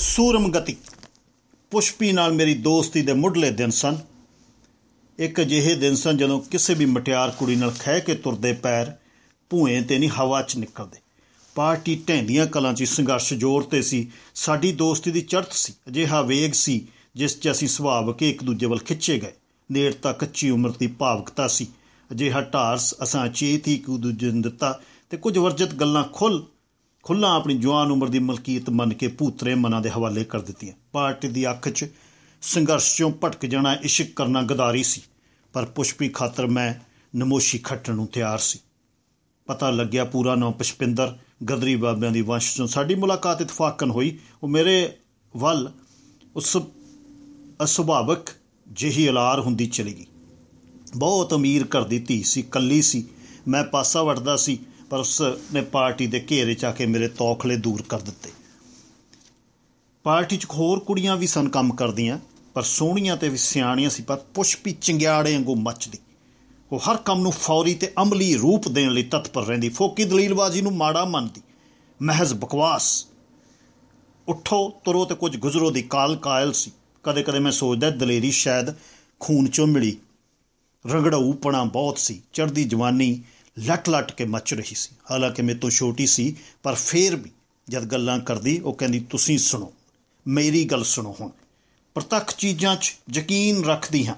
ਸੂਰਮਗਤੀ ਪੁਸ਼ਪੀ ਨਾਲ ਮੇਰੀ ਦੋਸਤੀ ਦੇ ਮੁੱਢਲੇ ਦਿਨ ਸਨ। ਇੱਕ ਅਜਿਹੇ ਦਿਨ ਸਨ ਜਦੋਂ ਕਿਸੇ ਵੀ ਮਟਿਆਰ ਕੁੜੀ ਨਾਲ ਖਹਿ ਕੇ ਤੁਰਦੇ ਪੈਰ ਭੂਏ ਤੇ ਨਹੀਂ ਹਵਾ 'ਚ ਨਿਕਲਦੇ। ਪਾਰਟੀ ਢੈਂਦੀਆਂ ਕਲਾਂ 'ਚ ਸੰਘਰਸ਼ ਜ਼ੋਰ ਤੇ ਸੀ। ਸਾਡੀ ਦੋਸਤੀ ਦੀ ਚੜ੍ਹਤ ਸੀ। ਅਜਿਹਾ ਵੇਗ ਸੀ ਜਿਸ 'ਚ ਅਸੀਂ ਸੁਭਾਵਕ ਇੱਕ ਦੂਜੇ ਵੱਲ ਖਿੱਚੇ ਗਏ। ਨੇੜਤਾ ਕੱਚੀ ਉਮਰ ਦੀ ਭਾਵਕਤਾ ਸੀ। ਅਜਿਹਾ ਢਾਰਸ ਅਸਾਂ ਚੇਤ ਹੀ ਇੱਕ ਦੂਜੇ ਨੂੰ ਦਿੱਤਾ ਤੇ ਕੁਝ ਵਰਜਿਤ ਗੱਲਾਂ ਖੁੱਲ ਖੁੱਲਾ ਆਪਣੀ ਜਵਾਨ ਉਮਰ ਦੀ ਮਲਕੀਅਤ ਮੰਨ ਕੇ ਭੂਤਰੇ ਮਨਾਂ ਦੇ ਹਵਾਲੇ ਕਰ ਦਿੱਤੀਆਂ। ਪਾਰਟੀ ਦੀ ਅੱਖ 'ਚ ਸੰਘਰਸ਼ 'ਚੋਂ ਭਟਕ ਜਾਣਾ ਇਸ਼ਕ ਕਰਨਾ ਗਦਾਰੀ ਸੀ, ਪਰ ਪੁਸ਼ਪੀ ਖਾਤਰ ਮੈਂ ਨਮੋਸ਼ੀ ਖੱਟਣ ਨੂੰ ਤਿਆਰ ਸੀ। ਪਤਾ ਲੱਗਿਆ ਪੂਰਾ ਨਾਮ ਪਸ਼ਪਿੰਦਰ ਗਦਰੀ ਬਾਬਿਆਂ ਦੀ ਵੰਸ਼ ਚੋਂ ਸਾਡੀ ਮੁਲਾਕਾਤ ਇਤਫਾਕਨ ਹੋਈ। ਉਹ ਮੇਰੇ ਵੱਲ ਉਸ ਅਸੁਭਾਵਕ ਜਿਹੀ ਅਲਾਰ ਹੁੰਦੀ ਚਲੀ ਗਈ। ਬਹੁਤ ਅਮੀਰ ਘਰ ਦੀ ਧੀ ਸੀ, ਕੱਲੀ ਸੀ। ਮੈਂ ਪਾਸਾ ਵਟਦਾ ਸੀ ਪਰ ਉਸ ਨੇ ਪਾਰਟੀ ਦੇ ਘੇਰੇ 'ਚ ਆ ਕੇ ਮੇਰੇ ਤੌਖਲੇ ਦੂਰ ਕਰ ਦਿੱਤੇ। ਪਾਰਟੀ 'ਚ ਹੋਰ ਕੁੜੀਆਂ ਵੀ ਸਨ ਕੰਮ ਕਰਦੀਆਂ, ਪਰ ਸੋਹਣੀਆਂ ਤੇ ਵੀ ਸਿਆਣੀਆਂ ਸੀ, ਪਰ ਪੁਸ਼ਪੀ ਚੰਗਿਆੜੇ ਵਾਂਗੂ ਮੱਚਦੀ। ਉਹ ਹਰ ਕੰਮ ਨੂੰ ਫੌਰੀ ਤੇ ਅਮਲੀ ਰੂਪ ਦੇਣ ਲਈ ਤਤਪਰ ਰਹਿੰਦੀ। ਫੋਕੀ ਦਲੀਲਬਾਜ਼ੀ ਨੂੰ ਮਾੜਾ ਮੰਨਦੀ। ਮਹਿਜ਼ ਬਕਵਾਸ। ਉੱਠੋ, ਤੁਰੋ ਤੇ ਕੁਝ ਗੁਜ਼ਰੋ ਦੀ ਕਾਲ ਕਾਇਲ ਸੀ। ਕਦੇ ਕਦੇ ਮੈਂ ਸੋਚਦਾ ਦਲੇਰੀ ਸ਼ਾਇਦ ਖੂਨ ਚੋਂ ਮਿਲੀ। ਰਗੜਾਊਪਣਾ ਬਹੁਤ ਸੀ। ਚੜ੍ਹਦੀ ਜਵਾਨੀ ਲਟ-ਲਟ ਕੇ ਮੱਚ ਰਹੀ ਸੀ। ਹਾਲਾਂਕਿ ਮੇਰੇ ਤੋਂ ਛੋਟੀ ਸੀ, ਪਰ ਫੇਰ ਵੀ ਜਦ ਗੱਲਾਂ ਕਰਦੀ, ਉਹ ਕਹਿੰਦੀ, ਤੁਸੀਂ ਸੁਣੋ, ਮੇਰੀ ਗੱਲ ਸੁਣੋ ਹੁਣ। ਪ੍ਰਤੱਖ ਚੀਜ਼ਾਂ 'ਚ ਯਕੀਨ ਰੱਖਦੀ ਹਾਂ।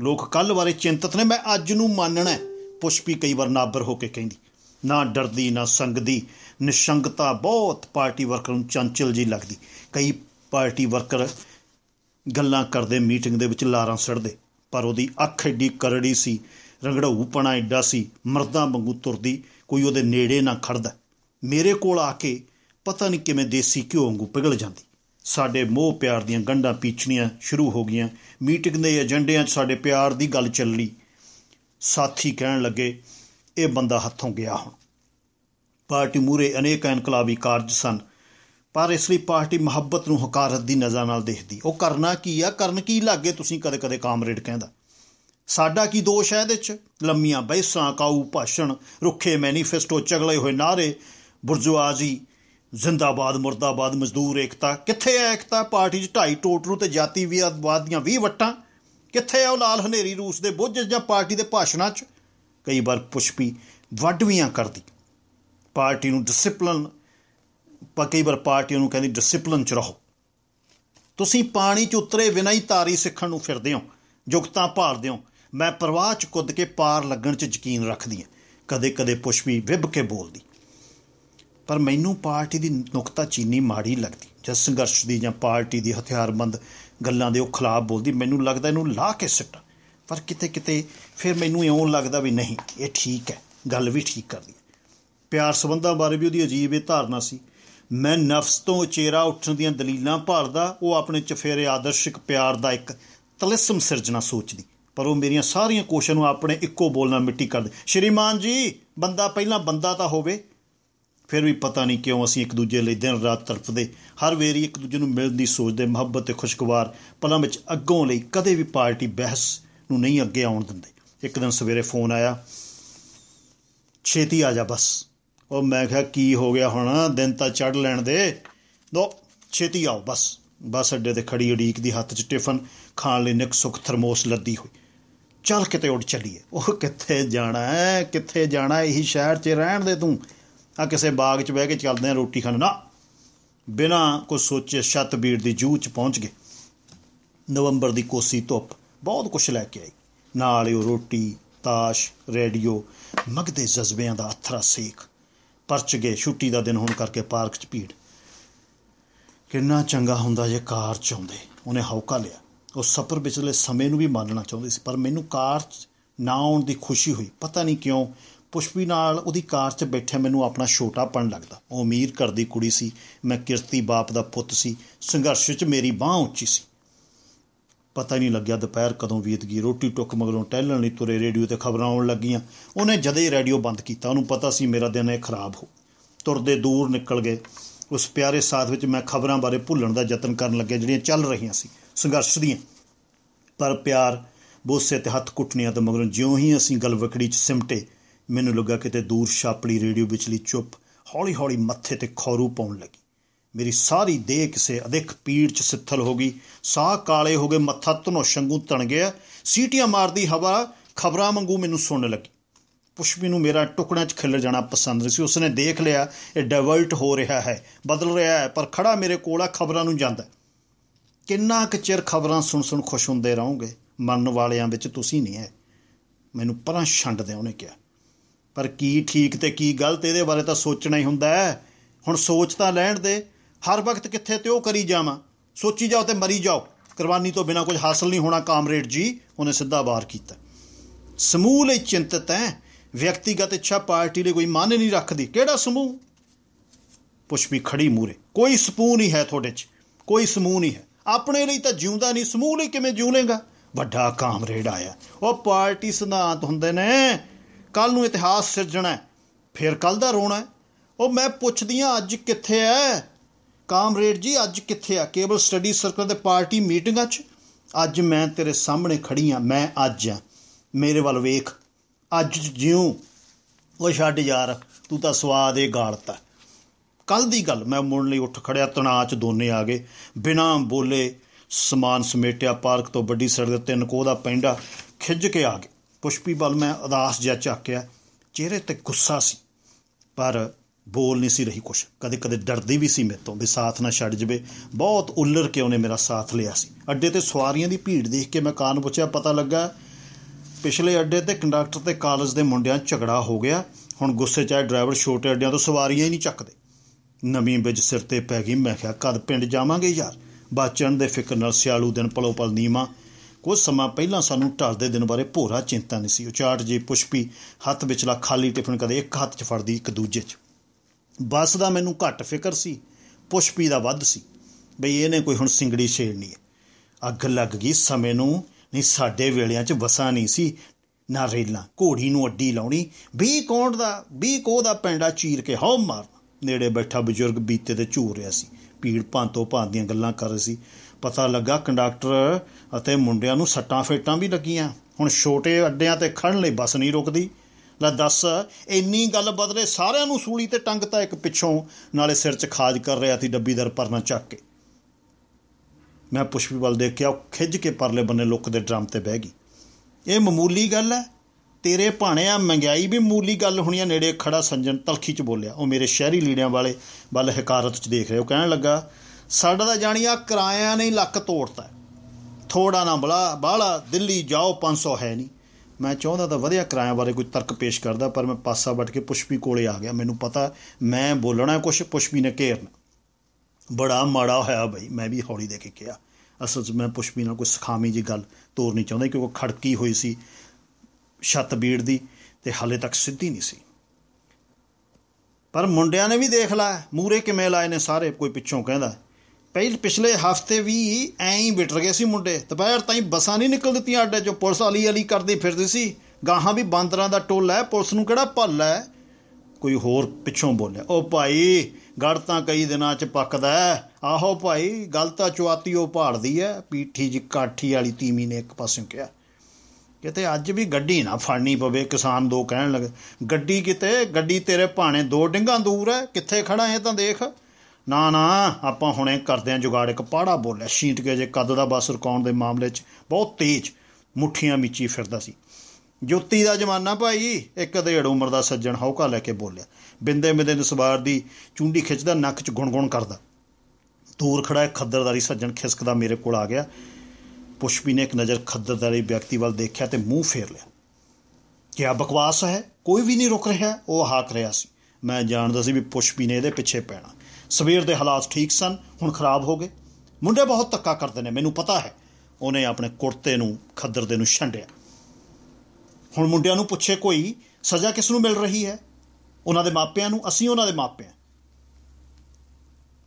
ਲੋਕ ਕੱਲ ਬਾਰੇ ਚਿੰਤਤ ਨੇ, ਮੈਂ ਅੱਜ ਨੂੰ ਮੰਨਣਾ ਪੁਸ਼ਪੀ ਕਈ ਵਾਰ ਨਾਬਰ ਹੋ ਕੇ ਕਹਿੰਦੀ। ਨਾ ਡਰਦੀ, ਨਾ ਸੰਗਦੀ, ਨਿਸ਼ੰਗਤਾ ਬਹੁਤ ਪਾਰਟੀ ਵਰਕਰ ਨੂੰ ਚੰਚਲ ਜੀ ਲੱਗਦੀ। ਕਈ ਪਾਰਟੀ ਵਰਕਰ ਗੱਲਾਂ ਕਰਦੇ, ਮੀਟਿੰਗ ਦੇ ਵਿੱਚ ਲਾਰਾਂ ਸੜਦੇ, ਪਰ ਉਹਦੀ ਅੱਖ ਏਡੀ ਕਰੜੀ ਸੀ। ਰੰਗੜਾਊਪਣਾ ਐਡਾ ਸੀ, ਮਰਦਾਂ ਵਾਂਗੂ ਤੁਰਦੀ, ਕੋਈ ਉਹਦੇ ਨੇੜੇ ਨਾ ਖੜਦਾ। ਮੇਰੇ ਕੋਲ ਆ ਕੇ ਪਤਾ ਨਹੀਂ ਕਿਵੇਂ ਦੇਸੀ ਘਿਓ ਵਾਂਗੂ ਪਿਘਲ ਜਾਂਦੀ। ਸਾਡੇ ਮੋਹ ਪਿਆਰ ਦੀਆਂ ਗੰਢਾਂ ਪੀਛਣੀਆਂ ਸ਼ੁਰੂ ਹੋ ਗਈਆਂ। ਮੀਟਿੰਗ ਦੇ ਏਜੰਡਿਆਂ 'ਚ ਸਾਡੇ ਪਿਆਰ ਦੀ ਗੱਲ ਚੱਲੀ ਸਾਥੀ ਕਹਿਣ ਲੱਗੇ, ਇਹ ਬੰਦਾ ਹੱਥੋਂ ਗਿਆ ਹੁਣ। ਪਾਰਟੀ ਮੂਰੇ ਅਨੇਕ ਇਨਕਲਾਬੀ ਕਾਰਜ ਸਨ, ਪਰ ਇਸ ਲਈ ਪਾਰਟੀ ਮੁਹੱਬਤ ਨੂੰ ਹਕਾਰਤ ਦੀ ਨਜ਼ਰ ਨਾਲ ਦੇਖਦੀ। ਉਹ ਕਰਨਾ ਕੀ ਆ? ਕਰਨ ਕੀ ਲੱਗੇ ਤੁਸੀਂ ਕਦੇ-ਕਦੇ ਕਾਮਰੇਡ ਕਹਿੰਦਾ? ਸਾਡਾ ਕੀ ਦੋਸ਼ ਹੈ ਇਹਦੇ 'ਚ? ਲੰਮੀਆਂ ਬਹਿਸਾਂ, ਕਾਊ ਭਾਸ਼ਣ, ਰੁੱਖੇ ਮੈਨੀਫੈਸਟੋ, ਚਗਲੇ ਹੋਏ ਨਾਰੇ ਬੁਰਜੁਆਜ਼ੀ, ਜ਼ਿੰਦਾਬਾਦ, ਮੁਰਦਾਬਾਦ, ਮਜ਼ਦੂਰ ਏਕਤਾ। ਕਿੱਥੇ ਹੈ ਏਕਤਾ? ਪਾਰਟੀ 'ਚ ਢਾਈ ਟੋਟਰੂ ਤੇ ਜਾਤੀ ਵਿਵਾਦ ਦੀਆਂ 20 ਵੱਟਾਂ। ਕਿੱਥੇ ਹੈ ਉਹ ਲਾਲ ਹਨੇਰੀ ਰੂਸ ਦੇ ਬੁੱਝ ਜਾਂ ਪਾਰਟੀ ਦੇ ਭਾਸ਼ਣਾਂ 'ਚ? ਕਈ ਵਾਰ ਪੁਸ਼ਪੀ ਵੱਡਵੀਆਂ ਕਰਦੀ। ਪਾਰਟੀ ਨੂੰ ਡਿਸਪਲਨ ਪਰ ਕਈ ਵਾਰ ਪਾਰਟੀ ਨੂੰ ਕਹਿੰਦੀ ਡਿਸਪਲਿਨ 'ਚ ਰਹੋ। ਤੁਸੀਂ ਪਾਣੀ 'ਚ ਉਤਰੇ ਬਿਨਾਂ ਹੀ ਤਾਰੀ ਸਿੱਖਣ ਨੂੰ ਫਿਰਦੇ ਹੋ, ਜੁਗਤਾਂ ਭਾਲਦੇ ਹੋ। ਮੈਂ ਪ੍ਰਵਾਹ 'ਚ ਕੁੱਦ ਕੇ ਪਾਰ ਲੱਗਣ 'ਚ ਯਕੀਨ ਰੱਖਦੀ ਹਾਂ। ਕਦੇ-ਕਦੇ ਪੁਸ਼ਪੀ ਵਿਭ ਕੇ ਬੋਲਦੀ। ਪਰ ਮੈਨੂੰ ਪਾਰਟੀ ਦੀ ਨੁਕਤਾ ਚੀਨੀ ਮਾੜੀ ਲੱਗਦੀ। ਜਾਂ ਸੰਘਰਸ਼ ਦੀ ਜਾਂ ਪਾਰਟੀ ਦੀ ਹਥਿਆਰਬੰਦ ਗੱਲਾਂ ਦੇ ਉਹ ਖਿਲਾਫ ਬੋਲਦੀ। ਮੈਨੂੰ ਲੱਗਦਾ ਇਹਨੂੰ ਲਾ ਕੇ ਸਿੱਟਾ। ਪਰ ਕਿਤੇ ਕਿਤੇ ਫਿਰ ਮੈਨੂੰ ਇਉਂ ਲੱਗਦਾ ਵੀ ਨਹੀਂ, ਇਹ ਠੀਕ ਹੈ। ਗੱਲ ਵੀ ਠੀਕ ਕਰਦੀ ਹੈ। ਪਿਆਰ ਸੰਬੰਧਾਂ ਬਾਰੇ ਵੀ ਉਹਦੀ ਅਜੀਬ ਇਹ ਧਾਰਨਾ ਸੀ। ਮੈਂ ਨਫਸ ਤੋਂ ਉਚੇਰਾ ਉੱਠਣ ਦੀਆਂ ਦਲੀਲਾਂ ਭਾਲਦਾ, ਉਹ ਆਪਣੇ ਚਫੇਰੇ ਆਦਰਸ਼ਿਕ ਪਿਆਰ ਦਾ ਇੱਕ ਤਲਿਸਮ ਸਿਰਜਣਾ ਸੋਚਦੀ। ਪਰ ਉਹ ਮੇਰੀਆਂ ਸਾਰੀਆਂ ਕੋਸ਼ਿਸ਼ਾਂ ਨੂੰ ਆਪਣੇ ਇੱਕੋ ਬੋਲ ਨਾਲ ਮਿੱਟੀ ਕਰ ਦੇ। ਸ਼੍ਰੀਮਾਨ ਜੀ, ਬੰਦਾ ਪਹਿਲਾਂ ਬੰਦਾ ਤਾਂ ਹੋਵੇ, ਫਿਰ ਵੀ ਪਤਾ ਨਹੀਂ ਕਿਉਂ ਅਸੀਂ ਇੱਕ ਦੂਜੇ ਲਈ ਦਿਨ ਰਾਤ ਤੜਫਦੇ, ਹਰ ਵੇਰੀ ਇੱਕ ਦੂਜੇ ਨੂੰ ਮਿਲਣ ਦੀ ਸੋਚਦੇ, ਮੁਹੱਬਤ ਤੇ ਖੁਸ਼ਗਵਾਰ ਪਲਾਂ ਵਿੱਚ ਅੱਗੋਂ ਲਈ ਕਦੇ ਵੀ ਪਾਰਟੀ ਬਹਿਸ ਨੂੰ ਨਹੀਂ ਅੱਗੇ ਆਉਣ ਦਿੰਦੇ। ਇੱਕ ਦਿਨ ਸਵੇਰੇ ਫੋਨ ਆਇਆ, ਛੇਤੀ ਆ ਜਾ ਬਸ। ਉਹ ਮੈਂ ਕਿਹਾ, ਕੀ ਹੋ ਗਿਆ ਹੁਣ? ਦਿਨ ਤਾਂ ਚੜ ਲੈਣ ਦੇ। ਦੋ, ਛੇਤੀ ਆਓ, ਬਸ। ਬਸ ਅੱਡੇ ਤੇ ਖੜੀ ਉਡੀਕ ਦੀ ਹੱਥ 'ਚ ਟਿਫਨ ਖਾਣ ਲਈ ਨਿਕ ਸੁਖ ਥਰਮੋਸ ਲੱਦੀ ਹੋਈ। ਚੱਲ ਕਿਤੇ ਉੱਡ ਚੱਲੀਏ। ਉਹ ਕਿੱਥੇ ਜਾਣਾ ਹੈ? ਕਿੱਥੇ ਜਾਣਾ ਇਹੀ ਸ਼ਹਿਰ 'ਚ ਰਹਿਣ ਦੇ ਤੂੰ। ਆ ਕਿਸੇ ਬਾਗ 'ਚ ਬਹਿ ਕੇ ਚੱਲਦੇ ਆ ਰੋਟੀ ਖਾਣ। ਨਾ। ਬਿਨਾ ਕੁਝ ਸੋਚੇ ਛੱਤ ਬੀੜ ਦੀ ਜੂਹ 'ਚ ਪਹੁੰਚ ਗਏ। ਨਵੰਬਰ ਦੀ ਕੋਸੀ ਧੁੱਪ ਬਹੁਤ ਕੁਝ ਲੈ ਕੇ ਆਈ। ਨਾਲ ਹੀ ਉਹ ਰੋਟੀ, ਤਾਸ਼, ਰੇਡੀਓ, ਮਗਦੇ ਜਜ਼ਬਿਆਂ ਦਾ ਅਥਰਾ ਸੇਖ ਪਰਚ ਗਏ। ਛੁੱਟੀ ਦਾ ਦਿਨ ਹੋਣ ਕਰਕੇ ਪਾਰਕ 'ਚ ਭੀੜ। ਕਿੰਨਾ ਚੰਗਾ ਹੁੰਦਾ ਜੇ ਕਾਰ 'ਚ ਆਉਂਦੇ। ਉਹਨੇ ਹੌਕਾ ਲਿਆ। ਉਹ ਸਫ਼ਰ ਵਿਚਲੇ ਸਮੇਂ ਨੂੰ ਵੀ ਮੰਨਣਾ ਚਾਹੁੰਦੇ ਸੀ। ਪਰ ਮੈਨੂੰ ਕਾਰ 'ਚ ਨਾ ਆਉਣ ਦੀ ਖੁਸ਼ੀ ਹੋਈ। ਪਤਾ ਨਹੀਂ ਕਿਉਂ ਪੁਸ਼ਪੀ ਨਾਲ ਉਹਦੀ ਕਾਰ 'ਚ ਬੈਠਿਆ ਮੈਨੂੰ ਆਪਣਾ ਛੋਟਾਪਣ ਲੱਗਦਾ। ਉਹ ਅਮੀਰ ਘਰ ਦੀ ਕੁੜੀ ਸੀ। ਮੈਂ ਕਿਰਤੀ ਬਾਪ ਦਾ ਪੁੱਤ ਸੀ। ਸੰਘਰਸ਼ 'ਚ ਮੇਰੀ ਬਾਹ ਉੱਚੀ ਸੀ। ਪਤਾ ਨਹੀਂ ਲੱਗਿਆ ਦੁਪਹਿਰ ਕਦੋਂ ਬੀਤ ਗਈ। ਰੋਟੀ ਟੁੱਕ ਮਗਰੋਂ ਟਹਿਲਣ ਲਈ ਤੁਰੇ ਰੇਡੀਓ ਤੇ ਖਬਰਾਂ ਆਉਣ ਲੱਗੀਆਂ। ਉਹਨੇ ਜਦੇ ਹੀ ਰੇਡੀਓ ਬੰਦ ਕੀਤਾ, ਉਹਨੂੰ ਪਤਾ ਸੀ ਮੇਰਾ ਦਿਨ ਇਹ ਖਰਾਬ ਹੋ। ਤੁਰਦੇ ਦੂਰ ਨਿਕਲ ਗਏ। ਉਸ ਪਿਆਰੇ ਸਾਥ ਵਿੱਚ ਮੈਂ ਖਬਰਾਂ ਬਾਰੇ ਭੁੱਲਣ ਦਾ ਯਤਨ ਕਰਨ ਲੱਗਿਆ, ਜਿਹੜੀਆਂ ਚੱਲ ਰਹੀਆਂ ਸੀ। ਸੰਘਰਸ਼ ਦੀਆਂ ਪਰ ਪਿਆਰ, ਬੋਸੇ ਤੇ ਹੱਥ ਕੁੱਟਣੀਆਂ ਤੋਂ ਮਗਰੋਂ ਜਿਉਂ ਹੀ ਅਸੀਂ ਗਲਵਕੜੀ 'ਚ ਸਿਮਟੇ, ਮੈਨੂੰ ਲੱਗਾ ਕਿਤੇ ਦੂਰ ਛਾਪੜੀ ਰੇਡੀਓ ਵਿਚਲੀ ਚੁੱਪ, ਹੌਲੀ-ਹੌਲੀ ਮੱਥੇ ਤੇ ਖੌਰੂ ਪਾਉਣ ਲੱਗੀ। ਮੇਰੀ ਸਾਰੀ ਦੇਹ ਕਿਸੇ ਅਦਿੱਖ ਪੀੜ 'ਚ ਸਿੱਥਲ ਹੋ ਗਈ। ਸਾਹ ਕਾਲੇ ਹੋ ਗਏ, ਮੱਥਾ ਧਨੋਸ਼ੰਗੂ ਤਣ ਗਿਆ। ਸੀਟੀਆਂ ਮਾਰਦੀ ਹਵਾ ਖਬਰਾਂ ਵਾਂਗੂ ਮੈਨੂੰ ਸੁਣਨ ਲੱਗੀ। ਪੁਸ਼ਪੀ ਨੂੰ ਮੇਰਾ ਟੁਕੜਿਆਂ 'ਚ ਖਿਲਰ ਜਾਣਾ ਪਸੰਦ ਨਹੀਂ ਸੀ। ਉਸਨੇ ਦੇਖ ਲਿਆ, ਇਹ ਡਾਇਵਰਟ ਹੋ ਰਿਹਾ ਹੈ, ਬਦਲ ਰਿਹਾ ਹੈ, ਪਰ ਖੜਾ ਮੇਰੇ ਕੋਲ ਆ, ਖਬਰਾਂ ਨੂੰ ਜਾਂਦਾ। ਕਿੰਨਾ ਕੁ ਚਿਰ ਖਬਰਾਂ ਸੁਣ ਸੁਣ ਖੁਸ਼ ਹੁੰਦੇ ਰਹੋਗੇ? ਮਰਨ ਵਾਲਿਆਂ ਵਿੱਚ ਤੁਸੀਂ ਨਹੀਂ ਹੈ। ਮੈਨੂੰ ਪਰਾਂ ਛੰਡ ਦੇ ਉਹਨੇ ਕਿਹਾ। ਪਰ ਕੀ ਠੀਕ ਤੇ ਕੀ ਗਲਤ, ਇਹਦੇ ਬਾਰੇ ਤਾਂ ਸੋਚਣਾ ਹੀ ਹੁੰਦਾ ਹੈ। ਹੁਣ ਸੋਚ ਤਾਂ ਲੈਣ ਦੇ। ਹਰ ਵਕਤ ਕਿੱਥੇ ਤੇ ਉਹ ਕਰੀ ਜਾਵਾਂ? ਸੋਚੀ ਜਾਓ ਤੇ ਮਰੀ ਜਾਓ। ਕੁਰਬਾਨੀ ਤੋਂ ਬਿਨਾ ਕੁਝ ਹਾਸਲ ਨਹੀਂ ਹੋਣਾ, ਕਾਮਰੇਡ ਜੀ, ਉਹਨੇ ਸਿੱਧਾ ਬਾਹਰ ਕੀਤਾ। ਸਮੂਹ ਲਈ ਚਿੰਤਤ ਹੈ। ਵਿਅਕਤੀਗਤ ਇੱਛਾ ਪਾਰਟੀ ਲਈ ਕੋਈ ਮਾਨੇ ਨਹੀਂ ਰੱਖਦੀ। ਕਿਹੜਾ ਸਮੂਹ? ਪੁਸ਼ਪੀ ਖੜੀ ਮੂਰੇ ਕੋਈ ਸਮੂਹ ਨਹੀਂ ਹੈ ਤੁਹਾਡੇ 'ਚ। ਕੋਈ ਸਮੂਹ ਨਹੀਂ ਹੈ। ਆਪਣੇ ਲਈ ਤਾਂ ਜਿਉਂਦਾ ਨਹੀਂ, ਸਮੂਹ ਲਈ ਕਿਵੇਂ ਜਿਉਣੇਗਾ ਵੱਡਾ ਕਾਮਰੇਡ ਆਇਆ। ਉਹ ਪਾਰਟੀ ਸਿਧਾਂਤ ਹੁੰਦੇ ਨੇ ਕੱਲ ਨੂੰ ਇਤਿਹਾਸ ਸਿਰਜਣਾ ਫਿਰ ਕੱਲ ਦਾ ਰੋਣਾ ਉਹ ਮੈਂ ਪੁੱਛਦੀ ਆ ਅੱਜ ਕਿੱਥੇ ਐ ਕਾਮਰੇਡ ਜੀ, ਅੱਜ ਕਿੱਥੇ ਆ? ਕੇਬਲ ਸਟੱਡੀ ਸਰਕਲ ਦੇ ਪਾਰਟੀ ਮੀਟਿੰਗਾਂ 'ਚ? ਅੱਜ ਮੈਂ ਤੇਰੇ ਸਾਹਮਣੇ ਖੜੀ ਆ ਮੈਂ ਅੱਜ ਆ ਮੇਰੇ ਵੱਲ ਵੇਖ, ਅੱਜ ਜਿਉਂ। ਉਹ ਛੱਡ ਯਾਰ, ਤੂੰ ਤਾਂ ਸਵਾਦ ਇਹ ਗਾਲਤਾ। ਕੱਲ ਦੀ ਗੱਲ। ਮੈਂ ਮੁੜਨ ਲਈ ਉੱਠ ਖੜਿਆ, ਤਣਾਅ 'ਚ ਦੋਨੇ ਆ ਗਏ। ਬਿਨਾਂ ਬੋਲੇ ਸਮਾਨ ਸਮੇਟਿਆ, ਪਾਰਕ ਤੋਂ ਵੱਡੀ ਸੜਕ ਦੇ ਤਿੰਨ ਕੋਹ ਦਾ ਪੈਂਡਾ ਖਿੱਚ ਕੇ ਆ ਗਏ। ਪੁਸ਼ਪੀ ਵੱਲ ਮੈਂ ਉਦਾਸ ਜਿਹਾ ਝਾਕਿਆ। ਚਿਹਰੇ ਤੇ ਗੁੱਸਾ ਸੀ, ਪਰ ਬੋਲ ਨਹੀਂ ਸੀ ਰਹੀ ਕੁਛ। ਕਦੇ ਕਦੇ ਡਰਦੀ ਵੀ ਸੀ ਮੇਰੇ ਤੋਂ ਵੀ ਸਾਥ ਨਾ ਛੱਡ ਜਵੇ। ਬਹੁਤ ਉੱਲਰ ਕੇ ਉਹਨੇ ਮੇਰਾ ਸਾਥ ਲਿਆ ਸੀ। ਅੱਡੇ ਤੇ ਸਵਾਰੀਆਂ ਦੀ ਭੀੜ ਦੇਖ ਕੇ ਮੈਂ ਕਾਨ ਪੁੱਛਿਆ, ਪਤਾ ਲੱਗਾ ਪਿਛਲੇ ਅੱਡੇ ਤੇ ਕੰਡਕਟਰ ਤੇ ਕਾਲਜ ਦੇ ਮੁੰਡਿਆਂ ਝਗੜਾ ਹੋ ਗਿਆ। ਹੁਣ ਗੁੱਸੇ 'ਚ ਆਏ ਡਰਾਈਵਰ ਛੋਟੇ ਅੱਡਿਆਂ ਤੋਂ ਸਵਾਰੀਆਂ ਹੀ ਨਹੀਂ ਚੱਕਦੇ। ਨਵੀਂ ਵਿੱਚ ਸਿਰ ਤੇ ਪੈ ਗਈ। ਮੈਂ ਕਿਹਾ, ਕਦ ਪਿੰਡ ਜਾਵਾਂਗੇ ਯਾਰ? ਬਾਚਣ ਦੇ ਫਿਕਰ ਨਾਲ ਸਿਆਲੂ ਦਿਨ ਪਲੋ ਪਲ ਨੀਮਾ ਕੁਝ ਸਮਾਂ ਪਹਿਲਾਂ ਸਾਨੂੰ ਢਲਦੇ ਦਿਨ ਬਾਰੇ ਭੋਰਾ ਚਿੰਤਾ ਨਹੀਂ ਸੀ। ਉਚਾਟ ਜੀ ਪੁਸ਼ਪੀ ਹੱਥ ਵਿਚਲਾ ਖਾਲੀ ਟਿਫਨ ਕਦੇ ਇੱਕ ਹੱਥ 'ਚ ਫੜਦੀ, ਇੱਕ ਦੂਜੇ 'ਚ। ਬੱਸ ਦਾ ਮੈਨੂੰ ਘੱਟ ਫਿਕਰ ਸੀ ਪੁਸ਼ਪੀ ਦਾ ਵੱਧ ਸੀ। ਬਈ ਇਹਨੇ ਕੋਈ ਹੁਣ ਸਿੰਗੜੀ ਛੇੜਨੀ ਹੈ। ਅੱਗ ਲੱਗ ਗਈ ਸਮੇਂ ਨੂੰ। ਨਹੀਂ, ਸਾਡੇ ਵੇਲਿਆਂ 'ਚ ਵਸਾ ਨਹੀਂ ਸੀ, ਨਾ ਰੇਲਾਂ। ਘੋੜੀ ਨੂੰ ਅੱਡੀ ਲਾਉਣੀ। 20 ਕੌਂਡ ਦਾ 20 ਕੋਹ ਦਾ ਪੈਂਡਾ ਚੀਰ ਕੇ ਹਉ ਮਾਰਨਾ। ਨੇੜੇ ਬੈਠਾ ਬਜ਼ੁਰਗ ਬੀਤੇ ਤੇ ਝੂਰ ਰਿਹਾ ਸੀ। ਭੀੜ ਭਾਂਤੋਂ ਭਾਂ ਦੀਆਂ ਗੱਲਾਂ ਕਰ ਰਹੀ ਸੀ। ਪਤਾ ਲੱਗਾ ਕੰਡਕਟਰ ਅਤੇ ਮੁੰਡਿਆਂ ਨੂੰ ਸੱਟਾਂ ਫੇਟਾਂ ਵੀ ਲੱਗੀਆਂ। ਹੁਣ ਛੋਟੇ ਅੱਡਿਆਂ ਤੇ ਖੜਨ ਲਈ ਬੱਸ ਨਹੀਂ ਰੁਕਦੀ। ਲੈ ਦੱਸ, ਇੰਨੀ ਗੱਲ ਬਦਲੇ ਸਾਰਿਆਂ ਨੂੰ ਸੂਲੀ ਤੇ ਟੰਗਤਾ ਇੱਕ ਪਿੱਛੋਂ ਨਾਲੇ ਸਿਰ 'ਚ ਖਾਜ ਕਰ ਰਿਹਾ ਸੀ ਡੱਬੀਦਾਰ ਪਰਨਾ ਚੱਕ ਕੇ। ਮੈਂ ਪੁਸ਼ਪੀ ਵੱਲ ਦੇਖਿਆ, ਉਹ ਖਿੱਜ ਕੇ ਪਰਲੇ ਬੰਨੇ ਲੁੱਕ ਦੇ ਡਰਮ ਤੇ ਬਹਿ ਗਈ। ਇਹ ਮਾਮੂਲੀ ਗੱਲ ਹੈ? ਤੇਰੇ ਭਾਣਿਆ ਮਹਿੰਗਾਈ ਵੀ ਮੂਲੀ ਗੱਲ ਹੋਣੀ ਆ। ਨੇੜੇ ਖੜਾ ਸੰਜਣ ਤਲਖੀ ਚ ਬੋਲਿਆ। ਉਹ ਮੇਰੇ ਸ਼ਹਿਰੀ ਲੀੜਿਆਂ ਵਾਲੇ ਵੱਲ ਹਕਾਰਤ ਚ ਦੇਖ ਰਹੇ। ਉਹ ਕਹਿਣ ਲੱਗਾ, ਸਾਡਾ ਤਾਂ ਜਾਣੀ ਕਿਰਾਇਆ ਨਹੀਂ ਲੱਕ ਤੋੜਤਾ। ਥੋੜਾ ਨਾ ਬਲਾ, ਬਾਹਲਾ, ਦਿੱਲੀ ਜਾਓ 500 ਹੈ ਨਹੀਂ। ਮੈਂ ਚਾਹੁੰਦਾ ਤਾਂ ਵਧੀਆ ਕਿਰਾਇਆ ਬਾਰੇ ਕੋਈ ਤਰਕ ਪੇਸ਼ ਕਰਦਾ, ਪਰ ਮੈਂ ਪਾਸਾ ਵੱਟ ਕੇ ਪੁਸ਼ਪੀ ਕੋਲੇ ਆ ਗਿਆ। ਮੈਨੂੰ ਪਤਾ, ਮੈਂ ਬੋਲਣਾ ਕੁਛ, ਪੁਸ਼ਪੀ ਨੇ ਘੇਰਨਾ। ਬੜਾ ਮਾੜਾ ਹੋਇਆ ਬਈ, ਮੈਂ ਵੀ ਹੌਲੀ ਦੇ ਕੇ ਕਿਹਾ। ਅਸਲ 'ਚ ਮੈਂ ਪੁਸ਼ਪੀ ਨਾਲ ਕੋਈ ਸਖਾਮੀ ਜੀ ਗੱਲ ਤੋਰਨੀ ਚਾਹੁੰਦਾ, ਕਿਉਂਕਿ ਖੜਕੀ ਹੋਈ ਸੀ। ਛੱਤ ਬੀੜ ਦੀ ਤੇ ਹਾਲੇ ਤੱਕ ਸਿੱਧੀ ਨਹੀਂ ਸੀ। ਪਰ ਮੁੰਡਿਆਂ ਨੇ ਵੀ ਦੇਖ ਲਿਆ ਮੂਰੇ ਕਿਵੇਂ ਲਾਏ ਨੇ ਸਾਰੇ, ਕੋਈ ਪਿੱਛੋਂ ਕਹਿੰਦਾ। ਪਹਿਲ ਪਿਛਲੇ ਹਫ਼ਤੇ ਵੀ ਐਂ ਹੀ ਵਿਟਰ ਗਏ ਸੀ ਮੁੰਡੇ। ਦੁਪਹਿਰ ਤਾਈਂ ਬੱਸਾਂ ਨਹੀਂ ਨਿਕਲ ਦਿੱਤੀਆਂ ਅੱਡੇ 'ਚੋਂ, ਪੁਲਿਸ ਅਲੀ ਅਲੀ ਕਰਦੀ ਫਿਰਦੀ ਸੀ। ਗਾਹਾਂ ਵੀ ਬਾਂਦਰਾਂ ਦਾ ਟੋਲਾ ਹੈ, ਪੁਲਿਸ ਨੂੰ ਕਿਹੜਾ ਭੱਲ ਹੈ? ਕੋਈ ਹੋਰ ਪਿੱਛੋਂ ਬੋਲਿਆ ਉਹ ਭਾਈ, ਗੜ ਤਾਂ ਕਈ ਦਿਨਾਂ 'ਚ ਪੱਕਦਾ ਆਹੋ ਭਾਈ, ਗੱਲ ਤਾਂ ਚੁਆਤੀ ਉਹ ਭਾਲਦੀ ਐ ਪੀਠੀ ਜੀ ਕਾਠੀ ਵਾਲੀ ਤੀਮੀ ਨੇ ਇੱਕ ਪਾਸਿਓਂ ਕਿਹਾ। ਕਿਤੇ ਅੱਜ ਵੀ ਗੱਡੀ ਨਾ ਫੜਨੀ ਪਵੇ, ਕਿਸਾਨ ਦੋ ਕਹਿਣ ਲੱਗੇ, ਗੱਡੀ ਕਿਤੇ, ਗੱਡੀ ਤੇਰੇ ਭਾਣੇ ਦੋ ਡਿੰਗਾਂ ਦੂਰ ਹੈ ਕਿੱਥੇ ਖੜਾ ਐ ਤਾਂ ਦੇਖ। ਨਾ ਨਾ, ਆਪਾਂ ਹੁਣੇ ਕਰਦੇ ਆਂ ਜੁਗਾੜ ਇੱਕ ਪਾੜਾ ਬੋਲਿਆ ਸ਼ੀਟ ਕੇ ਜੇ ਕੱਦ ਦਾ ਬਸ ਰਕਾਉਣ ਦੇ ਮਾਮਲੇ 'ਚ ਬਹੁਤ ਤੇਜ਼ ਮੁੱਠੀਆਂ ਮਿੱਚੀ ਫਿਰਦਾ ਸੀ। ਜੋਤੀ ਦਾ ਜ਼ਮਾਨਾ ਭਾਈ, ਇੱਕ ਅਧੇੜ ਉਮਰ ਦਾ ਸੱਜਣ ਹੌਕਾ ਲੈ ਕੇ ਬੋਲਿਆ, ਬਿੰਦੇ ਬਿੰਦੇ ਨਸਵਾਰ ਦੀ ਚੁੰਡੀ ਖਿੱਚਦਾ, ਨੱਕ 'ਚ ਗੁਣਗੁਣ ਕਰਦਾ। ਦੂਰ ਖੜਾ ਇੱਕ ਖੱਦਰਦਾਰੀ ਸੱਜਣ ਖਿਸਕਦਾ ਮੇਰੇ ਕੋਲ ਆ ਗਿਆ ਪੁਸ਼ਪੀ ਨੇ ਇੱਕ ਨਜ਼ਰ ਖੱਦਰਦਾਰੀ ਵਿਅਕਤੀ ਵੱਲ ਦੇਖਿਆ ਤੇ ਮੂੰਹ ਫੇਰ ਲਿਆ। ਕਿਆ ਬਕਵਾਸ ਹੈ? ਕੋਈ ਵੀ ਨਹੀਂ ਰੁਕ ਰਿਹਾ। ਉਹ ਹਾਕ ਰਿਹਾ ਸੀ। ਮੈਂ ਜਾਣਦਾ ਸੀ ਵੀ ਪੁਸ਼ਪੀ ਨੇ ਇਹਦੇ ਪਿੱਛੇ ਪੈਣਾ। ਸਵੇਰ ਦੇ ਹਾਲਾਤ ਠੀਕ ਸਨ। ਹੁਣ ਖਰਾਬ ਹੋ ਗਏ। ਮੁੰਡੇ ਬਹੁਤ ਤੱਕਾ ਕਰਦੇ ਨੇ, ਮੈਨੂੰ ਪਤਾ ਹੈ। ਉਹਨੇ ਆਪਣੇ ਕੁਰਤੇ ਨੂੰ, ਖੱਦਰ ਦੇ ਨੂੰ ਛੰਡਿਆ। ਹੁਣ ਮੁੰਡਿਆਂ ਨੂੰ ਪੁੱਛੇ ਕੋਈ, ਸਜ਼ਾ ਕਿਸ ਨੂੰ ਮਿਲ ਰਹੀ ਹੈ? ਉਹਨਾਂ ਦੇ ਮਾਪਿਆਂ ਨੂੰ? ਅਸੀਂ ਉਹਨਾਂ ਦੇ ਮਾਪਿਆਂ।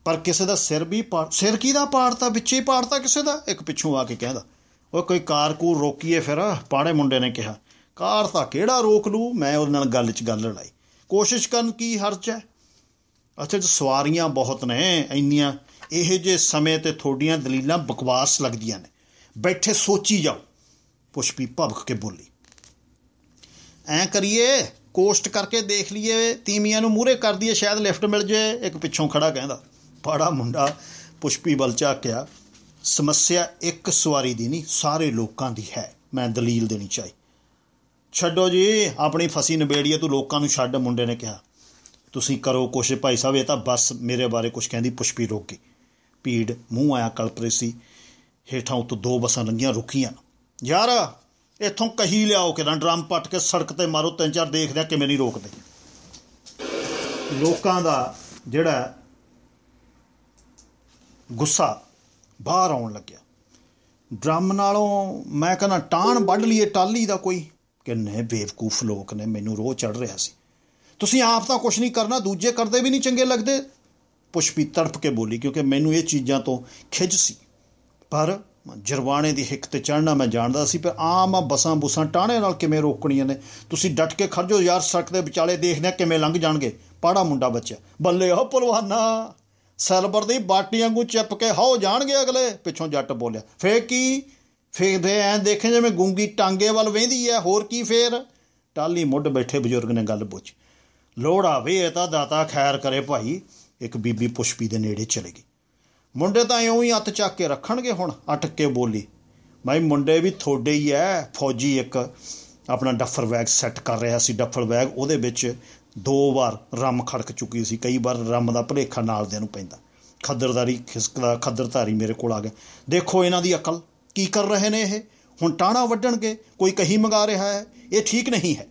ਪਰ ਕਿਸੇ ਦਾ ਸਿਰ ਵੀ ਪਾੜ ਸਿਰ ਕਿਹਦਾ ਪਾੜਤਾ? ਵਿੱਚੇ ਹੀ ਪਾੜਤਾ ਕਿਸੇ ਦਾ? ਇੱਕ ਪਿੱਛੋਂ ਆ ਕੇ ਕਹਿੰਦਾ, ਓਏ ਕੋਈ ਕਾਰਕੂ ਰੋਕੀਏ ਫਿਰ। ਪਾੜੇ ਮੁੰਡੇ ਨੇ ਕਿਹਾ, ਕਾਰ ਤਾਂ ਕਿਹੜਾ ਰੋਕ ਲੂ ਮੈਂ ਉਹਦੇ ਨਾਲ ਗੱਲ 'ਚ ਗੱਲ ਲੜਾਈ। ਕੋਸ਼ਿਸ਼ ਕਰਨ ਕੀ ਹਰਜ ਹੈ ਅੱਛਾ, ਜੀ ਸਵਾਰੀਆਂ ਬਹੁਤ ਨੇ, ਇੰਨੀਆਂ, ਇਹ ਜੇ ਸਮੇਂ ਤੇ ਥੋੜੀਆਂ ਦਲੀਲਾਂ ਬਕਵਾਸ ਲੱਗਦੀਆਂ ਨੇ, ਬੈਠੇ ਸੋਚੀ ਜਾਓ। ਪੁਸ਼ਪੀ ਭਵਕ ਕੇ ਬੋਲੀ, ਐ ਕਰੀਏ, ਕੋਸਟ ਕਰਕੇ ਦੇਖ ਲਈਏ ਤੀਮੀਆਂ ਨੂੰ ਮੂਹਰੇ ਕਰ ਦਈਏ, ਸ਼ਾਇਦ ਲਿਫਟ ਮਿਲ ਜੇ, ਇੱਕ ਪਿੱਛੋਂ ਖੜਾ ਕਹਿੰਦਾ। ਪਾੜਾ ਮੁੰਡਾ ਪੁਸ਼ਪੀ ਵੱਲ ਝਾਕਿਆ ਸਮੱਸਿਆ ਇੱਕ ਸਵਾਰੀ ਦੀ ਨਹੀਂ, ਸਾਰੇ ਲੋਕਾਂ ਦੀ ਹੈ। ਮੈਂ ਦਲੀਲ ਦੇਣੀ ਚਾਹੀ। ਛੱਡੋ ਜੀ, ਆਪਣੀ ਫਸੀ ਨਵੇੜੀਏ ਤੂੰ ਲੋਕਾਂ ਨੂੰ ਛੱਡ, ਮੁੰਡੇ ਨੇ ਕਿਹਾ। ਤੁਸੀਂ ਕਰੋ ਕੁਛ, ਭਾਈ ਸਾਹਿਬ, ਇਹ ਤਾਂ ਬਸ ਮੇਰੇ ਬਾਰੇ ਕੁਛ ਕਹਿੰਦੀ, ਪੁਸ਼ਪੀ ਰੋਕ ਗਈ। ਭੀੜ, ਮੂੰਹ ਆਇਆ ਕਲਪਰੇ ਸੀ। ਹੇਠਾਂ ਉਤੋਂ ਦੋ ਬਸਾਂ ਲੰਘੀਆਂ, ਰੁਕੀਆਂ। ਯਾਰ, ਇੱਥੋਂ ਕਹੀ ਲਿਆਓ ਕਿਦਾਂ ਡਰਮ ਪੱਟ ਕੇ ਸੜਕ ਤੇ ਮਾਰੋ, ਤਿੰਨ ਚਾਰ ਦੇਖਦੇ ਆ ਕਿਵੇਂ ਨਹੀਂ ਰੋਕਦੇ। ਲੋਕਾਂ ਦਾ ਜਿਹੜਾ ਗੁੱਸਾ ਬਾਹਰ ਆਉਣ ਲੱਗਿਆ। ਡਰਮ ਨਾਲੋਂ ਮੈਂ ਕਹਿੰਦਾ ਟਾਣ ਵੱਢ ਲਈਏ, ਟਾਲੀ ਦਾ ਕੋਈ। ਕਿੰਨੇ ਬੇਵਕੂਫ ਲੋਕ ਨੇ, ਮੈਨੂੰ ਰੋਹ ਚੜ ਰਿਹਾ ਸੀ। ਤੁਸੀਂ ਆਪ ਤਾਂ ਕੁਝ ਨਹੀਂ ਕਰਨਾ, ਦੂਜੇ ਕਰਦੇ ਵੀ ਨਹੀਂ ਚੰਗੇ ਲੱਗਦੇ। ਪੁਸ਼ਪੀ ਤੜਪ ਕੇ ਬੋਲੀ, ਕਿਉਂਕਿ ਮੈਨੂੰ ਇਹ ਚੀਜ਼ਾਂ ਤੋਂ ਖਿੱਚ ਸੀ। ਪਰ ਜਰਵਾਣੇ ਦੀ ਹਿੱਕ ਤੇ ਚੜਨਾ ਮੈਂ ਜਾਣਦਾ ਸੀ ਪਰ ਆਮ ਆ ਬਸਾਂ ਬੁਸਾਂ ਟਾਣੇ ਨਾਲ ਕਿਵੇਂ ਰੋਕਣੀਆਂ ਨੇ। ਤੁਸੀਂ ਡਟ ਕੇ ਖੜਜੋ ਯਾਰ, ਸੜਕ ਦੇ ਵਿਚਾਲੇ ਦੇਖਦੇ ਆ ਕਿਵੇਂ ਲੰਘ ਜਾਣਗੇ। ਪਾੜਾ ਮੁੰਡਾ ਬੱਚਾ ਬੱਲੇ ਹੋ ਪਹਿਲਵਾਨਾ ਸੈਲਬਰ ਦੀ ਬਾਟੀ ਵਾਂਗੂ ਚਿਪ ਕੇ ਹੋ ਜਾਣਗੇ ਅਗਲੇ? ਪਿੱਛੋਂ ਜੱਟ ਬੋਲਿਆ, ਫੇਰ ਕੀ? ਫੇਰ ਐ ਦੇਖੇ ਜਿਵੇਂ ਗੂੰਗੀ ਟਾਂਗੇ ਵੱਲ ਵੇਂਦੀ ਐ, ਹੋਰ ਕੀ ਫੇਰ? ਟਾਲੀ ਮੁੱਢ ਬੈਠੇ ਬਜ਼ੁਰਗ ਨੇ ਗੱਲ ਪੁੱਛ, ਲੋੜ ਆਵੇ ਇਹ ਤਾਂ ਦਾਤਾ ਖੈਰ ਕਰੇ ਭਾਈ। ਇੱਕ ਬੀਬੀ ਪੁਸ਼ਪੀ ਦੇ ਨੇੜੇ ਚਲੇ ਗਈ, ਮੁੰਡੇ ਤਾਂ ਇਉਂ ਹੀ ਹੱਥ ਚੱਕ ਕੇ ਰੱਖਣਗੇ ਹੁਣ? ਅਟਕ ਕੇ ਬੋਲੀ ਮੈਂ ਮੁੰਡੇ ਵੀ ਥੋੜੇ ਹੀ ਐ, ਫੌਜੀ ਇੱਕ ਆਪਣਾ ਡੱਫਰ ਬੈਗ ਸੈੱਟ ਕਰ ਰਿਹਾ ਸੀ, ਡੱਫਰ ਬੈਗ ਉਹਦੇ ਵਿੱਚ ਦੋ ਵਾਰ ਰੰਮ ਖੜਕ ਚੁੱਕੀ ਸੀ, ਕਈ ਵਾਰ ਰੰਮ ਦਾ ਭਲੇਖਾ ਨਾਲ ਦੇ ਨੂੰ ਪੈਂਦਾ। ਖੱਦਰਦਾਰੀ ਖਿਸਕਦਾ ਖੱਦਰਧਾਰੀ ਮੇਰੇ ਕੋਲ ਆ ਗਿਆ ਦੇਖੋ ਇਹਨਾਂ ਦੀ ਅਕਲ, ਕੀ ਕਰ ਰਹੇ ਨੇ ਇਹ? ਹੁਣ ਟਾਣਾ ਵੱਢਣਗੇ, ਕੋਈ ਕਹੀ ਮੰਗਾ ਰਿਹਾ ਹੈ? ਇਹ ਠੀਕ ਨਹੀਂ ਹੈ।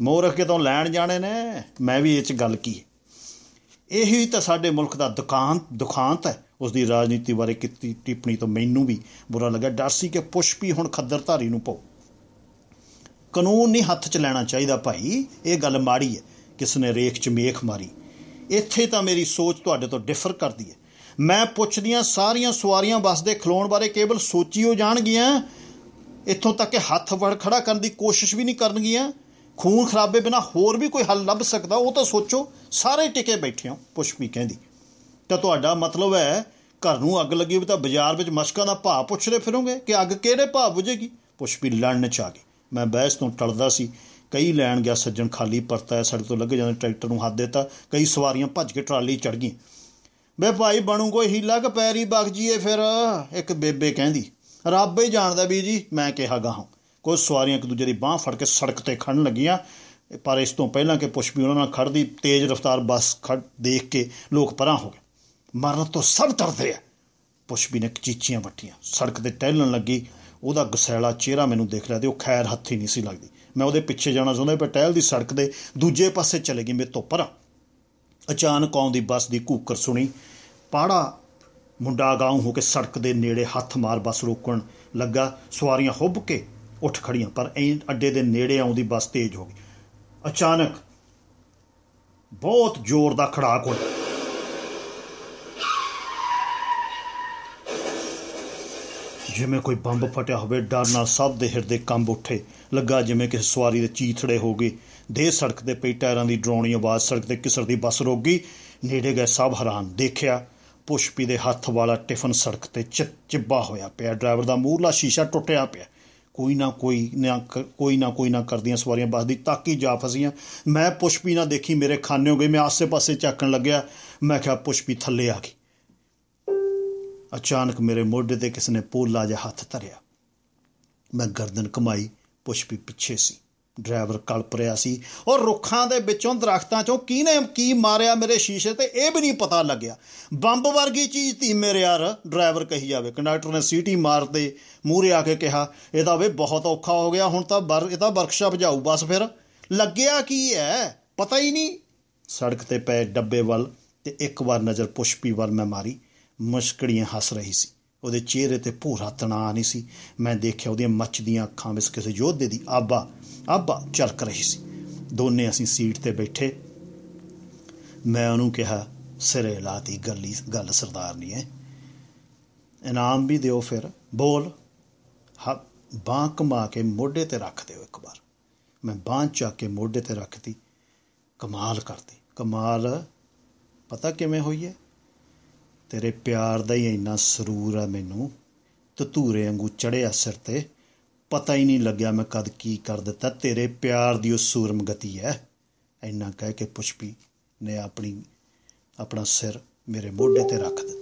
ਮੋਰਖ ਕਿਤੋਂ ਲੈਣ ਜਾਣੇ ਨੇ? ਮੈਂ ਵੀ ਇਹ ਚ ਗੱਲ ਕੀ ਹੈ? ਇਹੀ ਤਾਂ ਸਾਡੇ ਮੁਲਕ ਦਾ ਦੁਕਾਨ ਦੁਖਾਂਤ ਹੈ। ਉਸ ਦੀ ਰਾਜਨੀਤੀ ਬਾਰੇ ਕੀਤੀ ਟਿੱਪਣੀ ਤੋਂ ਮੈਨੂੰ ਵੀ ਬੁਰਾ ਲੱਗਾ। ਡਰ ਸੀ ਕਿ ਪੁਸ਼ਪੀ ਹੁਣ ਖੱਦਰਧਾਰੀ ਨੂੰ ਪਾਉ ਕਾਨੂੰਨ ਨਹੀਂ ਹੱਥ 'ਚ ਲੈਣਾ ਚਾਹੀਦਾ ਭਾਈ, ਇਹ ਗੱਲ ਮਾੜੀ ਹੈ। ਕਿਸ ਨੇ ਰੇਖ 'ਚ ਮੇਖ ਮਾਰੀ। ਇੱਥੇ ਤਾਂ ਮੇਰੀ ਸੋਚ ਤੁਹਾਡੇ ਤੋਂ ਡਿਫਰ ਕਰਦੀ ਹੈ। ਮੈਂ ਪੁੱਛਦੀਆਂ ਸਾਰੀਆਂ ਸਵਾਰੀਆਂ ਬੱਸ ਦੇ ਖਲੋਣ ਬਾਰੇ ਕੇਵਲ ਸੋਚੀ ਹੋ ਜਾਣਗੀਆਂ? ਇੱਥੋਂ ਤੱਕ ਕਿ ਹੱਥ ਵੜ ਖੜਾ ਕਰਨ ਦੀ ਕੋਸ਼ਿਸ਼ ਵੀ ਨਹੀਂ ਕਰਨਗੀਆਂ? ਖੂਨ ਖਰਾਬੇ ਬਿਨਾ ਹੋਰ ਵੀ ਕੋਈ ਹੱਲ ਲੱਭ ਸਕਦਾ? ਉਹ ਤਾਂ ਸੋਚੋ, ਸਾਰੇ ਟਿਕੇ ਬੈਠੇ ਹੋ ਪੁਸ਼ਪੀ ਕਹਿੰਦੀ। ਤਾਂ ਤੁਹਾਡਾ ਮਤਲਬ ਹੈ, ਘਰ ਨੂੰ ਅੱਗ ਲੱਗੀ ਹੋਵੇ ਤਾਂ ਬਾਜ਼ਾਰ ਵਿੱਚ ਮਸ਼ਕਾਂ ਦਾ ਭਾਅ ਪੁੱਛਦੇ ਫਿਰੋਗੇ ਕਿ ਅੱਗ ਕਿਹੜੇ ਭਾਅ ਬੁਝੇਗੀ? ਪੁਸ਼ਪੀ ਲੜਨ ਚ ਆ ਗਈ। ਮੈਂ ਬਹਿਸ ਤੋਂ ਟਲਦਾ ਸੀ। ਕਈ ਲੈਣ ਗਿਆ, ਸੱਜਣ ਖਾਲੀ ਪਰਤਾ ਹੈ ਸੜਕ ਤੋਂ ਲੱਗੇ ਜਾਂਦੇ ਟਰੈਕਟਰ ਨੂੰ ਹੱਥ ਦਿੱਤਾ, ਕਈ ਸਵਾਰੀਆਂ ਭੱਜ ਕੇ ਟਰਾਲੀ ਚੜ ਗਈਆਂ। ਬੇ ਭਾਈ ਬਣੂ ਕੋਈ ਹੀਲਾ ਕ ਪੈਰੀ ਬਗ ਜੀਏ ਫਿਰ, ਇੱਕ ਬੇਬੇ ਕਹਿੰਦੀ। ਰੱਬ ਹੀ ਜਾਣਦਾ ਵੀ ਜੀ, ਮੈਂ ਕਿਹਾ ਗਾਹਾਂ ਕੁਝ ਸਵਾਰੀਆਂ ਇੱਕ ਦੂਜੇ ਦੀ ਬਾਹ ਫੜ ਕੇ ਸੜਕ ਤੇ ਖੜਨ ਲੱਗੀਆਂ, ਪਰ ਇਸ ਤੋਂ ਪਹਿਲਾਂ ਕਿ ਪੁਸ਼ਪੀ ਉਹਨਾਂ ਨਾਲ ਖੜਦੀ ਤੇਜ਼ ਰਫ਼ਤਾਰ ਬੱਸ ਖੜ ਦੇਖ ਕੇ ਲੋਕ ਪਰਾਂ ਹੋ ਗਏ। ਮਰਨ ਤੋਂ ਸਭ ਤਰਦੇ ਆ। ਪੁਸ਼ਪੀ ਨੇ ਚੀਚੀਆਂ ਵੱਟੀਆਂ, ਸੜਕ ਤੇ ਟਹਿਲਣ ਲੱਗੀ, ਉਹਦਾ ਗੁਸੈਲਾ ਚਿਹਰਾ ਮੈਨੂੰ ਦੇਖ ਲਿਆ ਤੇ ਉਹ ਖੈਰ ਹੱਥੀ ਨਹੀਂ ਸੀ ਲੱਗਦੀ। ਮੈਂ ਉਹਦੇ ਪਿੱਛੇ ਜਾਣਾ ਚਾਹੁੰਦਾ ਪਰ ਟਹਿਲ ਦੀ ਸੜਕ ਦੇ ਦੂਜੇ ਪਾਸੇ ਚਲੇ ਗਈ ਮੇਰੇ ਤੋਂ ਪਰਾਂ ਅਚਾਨਕ ਆਉਂਦੀ ਬੱਸ ਦੀ ਕੂਕਰ ਸੁਣੀ। ਪਾੜਾ ਮੁੰਡਾ ਗਾਉਂ ਹੋ ਕੇ ਸੜਕ ਦੇ ਨੇੜੇ ਹੱਥ ਮਾਰ ਬੱਸ ਰੋਕਣ ਲੱਗਾ। ਸਵਾਰੀਆਂ ਹੁੱਬ ਕੇ ਉੱਠ ਖੜੀਆਂ ਪਰ ਐਂ ਅੱਡੇ ਦੇ ਨੇੜੇ ਆਉਂਦੀ ਬੱਸ ਤੇਜ਼ ਹੋ ਗਈ। ਅਚਾਨਕ ਬਹੁਤ ਜ਼ੋਰ ਦਾ ਖੜਾਕ ਹੋਇਆ। ਜਿਵੇਂ ਕੋਈ ਬੰਬ ਫਟਿਆ ਹੋਵੇ, ਡਰ ਨਾਲ ਸਭ ਦੇ ਹਿਰਦੇ ਕੰਬ ਉੱਠੇ। ਲੱਗਾ ਜਿਵੇਂ ਕਿਸੇ ਸਵਾਰੀ ਦੇ ਚੀਥੜੇ ਹੋ ਗਏ। ਦੇ ਸੜਕ 'ਤੇ ਪਈ ਟਾਇਰਾਂ ਦੀ ਡਰਾਉਣੀ ਆਵਾਜ਼, ਸੜਕ ਤੇ ਕਿਸਰ ਦੀ ਬੱਸ ਰੁਕ ਗਈ ਨੇੜੇ ਗਏ ਸਭ ਹੈਰਾਨ। ਦੇਖਿਆ, ਪੁਸ਼ਪੀ ਦੇ ਹੱਥ ਵਾਲਾ ਟਿਫਨ ਸੜਕ ਤੇ ਚਿੱਬਾ ਹੋਇਆ ਪਿਆ। ਡਰਾਈਵਰ ਦਾ ਮੂਹਰਲਾ ਸ਼ੀਸ਼ਾ ਟੁੱਟਿਆ ਪਿਆ। ਕੋਈ ਨਾ ਕੋਈ ਨਾ ਕੋਈ ਨਾ ਕੋਈ ਨਾ ਕਰਦੀਆਂ ਸਵਾਰੀਆਂ ਬੱਸ ਦੀ ਤਾਕੀ ਜਾ ਫਸੀਆਂ। ਮੈਂ ਪੁਸ਼ਪੀ ਨਾ ਦੇਖੀ, ਮੇਰੇ ਖਾਨੇ ਹੋ ਗਏ। ਮੈਂ ਆਸੇ-ਪਾਸੇ ਝਾਕਣ ਲੱਗਿਆ। ਮੈਂ ਕਿਹਾ, ਪੁਸ਼ਪੀ ਥੱਲੇ ਆ ਗਈ। ਅਚਾਨਕ ਮੇਰੇ ਮੋਢੇ ਤੇ ਕਿਸ ਨੇ ਪੋਲਾ ਜਿਹਾ ਹੱਥ ਧਰਿਆ। ਮੈਂ ਗਰਦਨ ਕਮਾਈ ਪੁਸ਼ਪੀ ਪਿੱਛੇ ਸੀ। ਡਰਾਈਵਰ ਕਲਪ ਰਿਹਾ ਸੀ, ਔਰ ਰੁੱਖਾਂ ਦੇ ਵਿੱਚੋਂ ਦਰਖਤਾਂ ਚੋਂ ਕਿਹਨੇ ਕੀ ਮਾਰਿਆ ਮੇਰੇ ਸ਼ੀਸ਼ੇ ਤੇ? ਇਹ ਵੀ ਨਹੀਂ ਪਤਾ ਲੱਗਿਆ। ਬੰਬ ਵਰਗੀ ਚੀਜ਼ ਤੀ ਮੇਰੇ ਯਾਰ, ਡਰਾਈਵਰ ਕਹੀ ਜਾਵੇ। ਕੰਡਕਟਰ ਨੇ ਸੀਟੀ ਮਾਰਦੇ ਮੂਹਰੇ ਆ ਕੇ ਕਿਹਾ ਇਹਦਾ ਵੇ ਬਹੁਤ ਔਖਾ ਹੋ ਗਿਆ, ਹੁਣ ਤਾਂ ਬਰ, ਇਹ ਤਾਂ ਵਰਕਸ਼ਾਪ ਜਾਊ, ਬਸ ਫਿਰ। ਲੱਗਿਆ ਕੀ ਹੈ ਪਤਾ ਹੀ ਨਹੀਂ। ਸੜਕ ਤੇ ਪਏ ਡੱਬੇ ਵੱਲ ਤੇ ਇੱਕ ਵਾਰ ਨਜ਼ਰ ਪੁਸ਼ਪੀ ਵੱਲ ਮੈਂ ਮਾਰੀ। ਮੁਸ਼ਕੜੀਆਂ ਹੱਸ ਰਹੀ ਸੀ। ਉਹਦੇ ਚਿਹਰੇ ਤੇ ਭੂਰਾ ਤਣਾਅ ਨਹੀਂ ਸੀ। ਮੈਂ ਦੇਖਿਆ ਉਹਦੀਆਂ ਮੱਚਦੀਆਂ ਅੱਖਾਂ ਵਿੱਚ ਕਿਸੇ ਯੋਧੇ ਦੀ ਆਬਾ ਆਬਾ ਝਲਕ ਰਹੀ ਸੀ। ਦੋਨੇ ਅਸੀਂ ਸੀਟ ਤੇ ਬੈਠੇ। ਮੈਂ ਉਹਨੂੰ ਕਿਹਾ, ਸਿਰੇ ਲਾਤੀ ਗੱਲੀ, ਗੱਲ ਸਰਦਾਰ ਨਹੀਂ ਹੈ ਇਨਾਮ ਵੀ ਦਿਓ ਫਿਰ, ਬੋਲ। ਹਾਂ, ਬਾਹ ਕਮਾ ਕੇ ਮੋਢੇ ਤੇ ਰੱਖ ਦਿਓ ਇੱਕ ਵਾਰ। ਮੈਂ ਬਾਹ ਚੱਕ ਕੇ ਮੋਢੇ ਤੇ ਰੱਖਤੀ। ਕਮਾਲ ਕਰਤੀ। ਕਮਾਲ ਪਤਾ ਕਿਵੇਂ ਹੋਈ ਹੈ ਤੇਰੇ ਪਿਆਰ ਦਾ ਹੀ ਇੰਨਾ ਸਰੂਰ ਆ ਮੈਨੂੰ। ਤਤੂਰੇ ਵਾਂਗੂ ਚੜਿਆ ਸਿਰ ਤੇ। ਪਤਾ ਹੀ ਨਹੀਂ ਲੱਗਿਆ ਮੈਂ ਕਦ ਕੀ ਕਰ ਦਿੱਤਾ। ਤੇਰੇ ਪਿਆਰ ਦੀ ਉਹ ਸੂਰਮ ਗਤੀ ਹੈ ਇੰਨਾ ਕਹਿ ਕੇ ਪੁਸ਼ਪੀ ਨੇ ਆਪਣੀ ਆਪਣਾ ਸਿਰ ਮੇਰੇ ਮੋਢੇ ਤੇ ਰੱਖ ਦਿੱਤਾ।